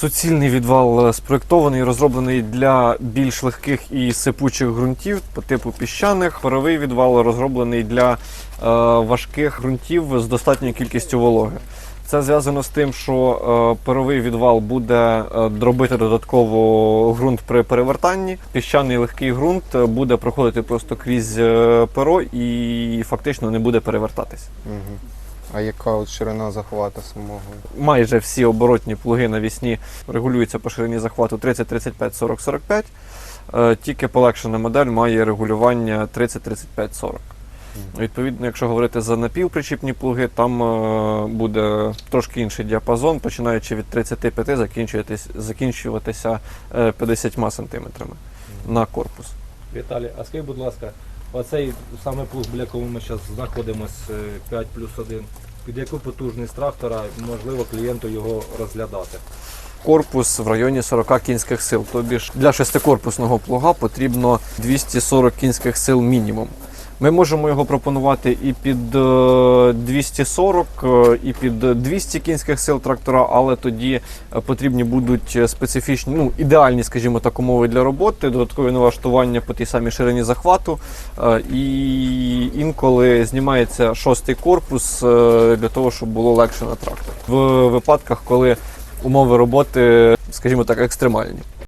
Суцільний відвал е, спроєктований і розроблений для більш легких і сипучих ґрунтів по типу піщаних. Паровий відвал розроблений для е, важких ґрунтів з достатньою кількістю вологи. Це зв'язано з тим, що е, паровий відвал буде е, дробити додатково ґрунт при перевертанні. Піщаний легкий ґрунт е, буде проходити просто крізь перо і фактично не буде перевертатись. Угу. А яка от ширина захвату самого? майже всі оборотні плуги навісні регулюються по ширині захвату 30, 35, 40, 45. Е, Тільки полегшена модель має регулювання 30, 35, 40. Відповідно, якщо говорити за напівпричіпні плуги, там е, буде трошки інший діапазон, починаючи від 35, закінчуватись- закінчуватися е, 50 сантиметрами на корпус. Віталій, а скажіть, будь ласка, оцей саме плуг, біля якого ми зараз знаходимося, 5 плюс 1, під яку потужність трактора можливо клієнту його розглядати? корпус в районі 40 кінських сил. Тобі ж для шестикорпусного плуга потрібно 240 кінських сил мінімум. Ми можемо його пропонувати і під е, 240, е, і під 200 кінських сил трактора, але тоді е, потрібні будуть специфічні, ну ідеальні, скажімо так, умови для роботи, додаткові налаштування по тій самій ширині захвату. е, І інколи знімається шостий корпус е, для того, щоб було легше на трактор. В випадках, коли умови роботи, скажімо так, екстремальні.